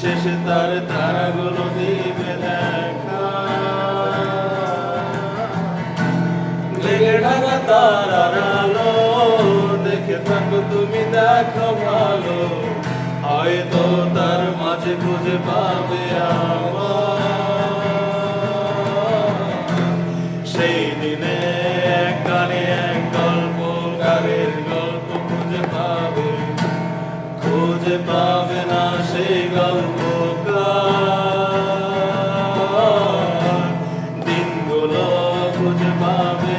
শেষে তার তারাগুলো দিবে দেখা। লেগে ঢাকা তারার আলো, দেখে থাকো তুমি দেখো ভালো। হয়তো তার মাঝে খুঁজে পাবে আমার সেই দিনে খুঁজে পাবে না সেই গল্প দিনগুলো খুঁজে পাবে